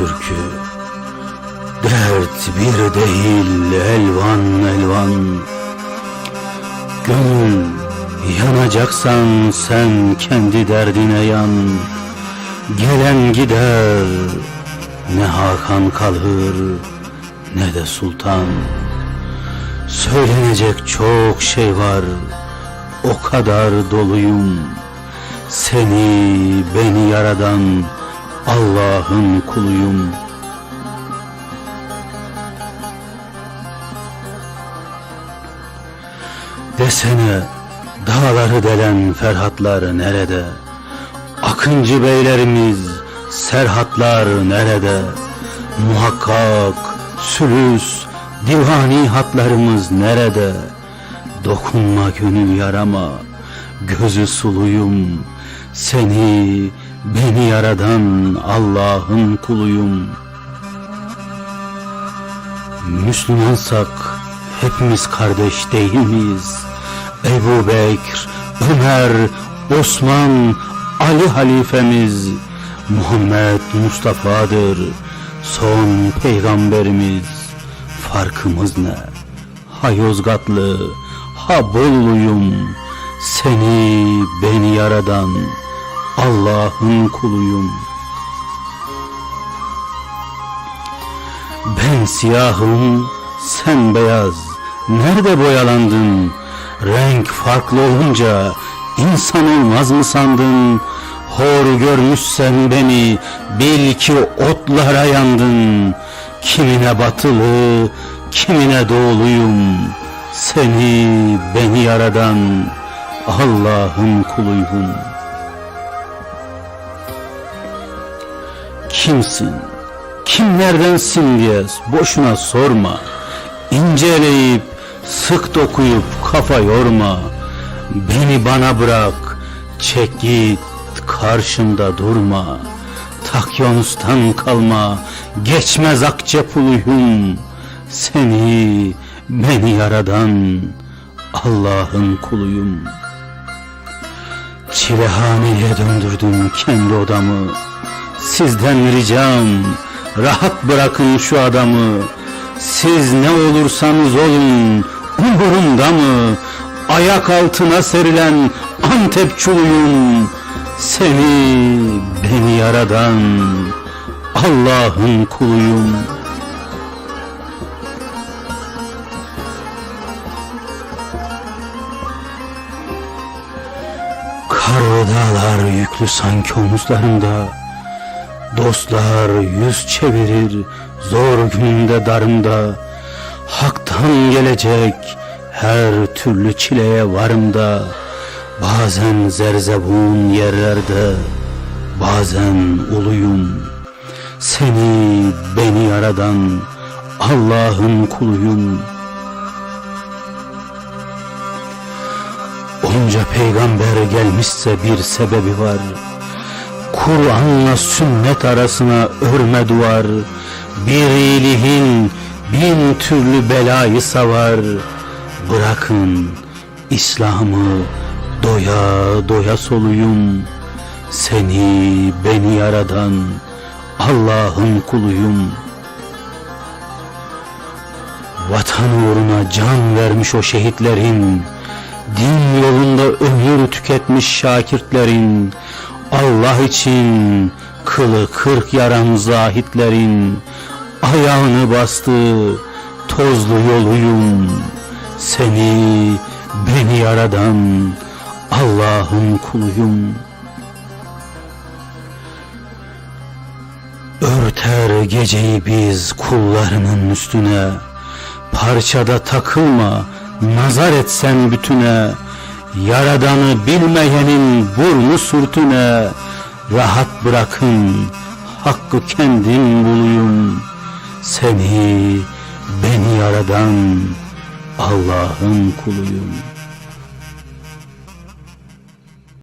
türkü Dert bir değil elvan elvan. Gönül yanacaksan sen kendi derdine yan. Gelen gider ne Hakan kalır ne de sultan. Söylenecek çok şey var o kadar doluyum. Seni beni yaradan Allah'ın kuluyum Desene dağları delen Ferhatlar nerede? Akıncı beylerimiz Serhatlar nerede? Muhakkak sülüs divani hatlarımız nerede? Dokunma gönül yarama gözü suluyum Seni beni yaradan Allah'ın kuluyum Müslümansak hepimiz kardeş değil miyiz? Ebu Bekir, Ömer, Osman, Ali halifemiz Muhammed Mustafa'dır son peygamberimiz Farkımız ne? Ha Yozgatlı, ha Bolluyum Seni beni yaradan Allah'ın kuluyum. Ben siyahım, sen beyaz. Nerede boyalandın? Renk farklı olunca insan olmaz mı sandın? Hor görmüşsen beni bil ki otlara yandın. Kimine batılı, kimine doğuluyum. Seni beni yaradan Allah'ın kuluyum Kimsin? Kimlerdensin diye boşuna sorma. İnceleyip sık dokuyup kafa yorma. Beni bana bırak. Çek git karşımda durma. Takyonustan kalma. Geçmez akçe puluyum Seni beni yaradan Allah'ın kuluyum. Çilehaneye döndürdüm kendi odamı Sizden ricam rahat bırakın şu adamı. Siz ne olursanız olun umurumda mı? Ayak altına serilen Antep çuluyum. Seni beni yaradan Allah'ın kuluyum. Karlı dağlar yüklü sanki omuzlarında Dostlar yüz çevirir zor günümde darımda Hak'tan gelecek her türlü çileye varımda. Bazen zerzebun yerlerde Bazen uluyum. Seni beni yaradan Allah'ın kuluyum. Onca peygamber gelmişse bir sebebi var Kur'an'la sünnet arasına örme duvar Bir iyiliğin bin türlü belayı savar Bırakın İslam'ı doya doya soluyum. Seni beni yaradan Allah'ın kuluyum. Vatan uğruna can vermiş o şehitlerin Din yolunda ömür tüketmiş şakirtlerin Allah için kılı kırk yaran zahitlerin Ayağını bastı tozlu yoluyum. Seni beni yaradan Allah'ın kuluyum. Örter geceyi biz kullarının üstüne. Parçada takılma nazar etsen bütüne Yaradanı bilmeyenin burnu sürtüne Rahat bırakın hakkı kendim buluyum. Seni beni yaradan Allah'ın kuluyum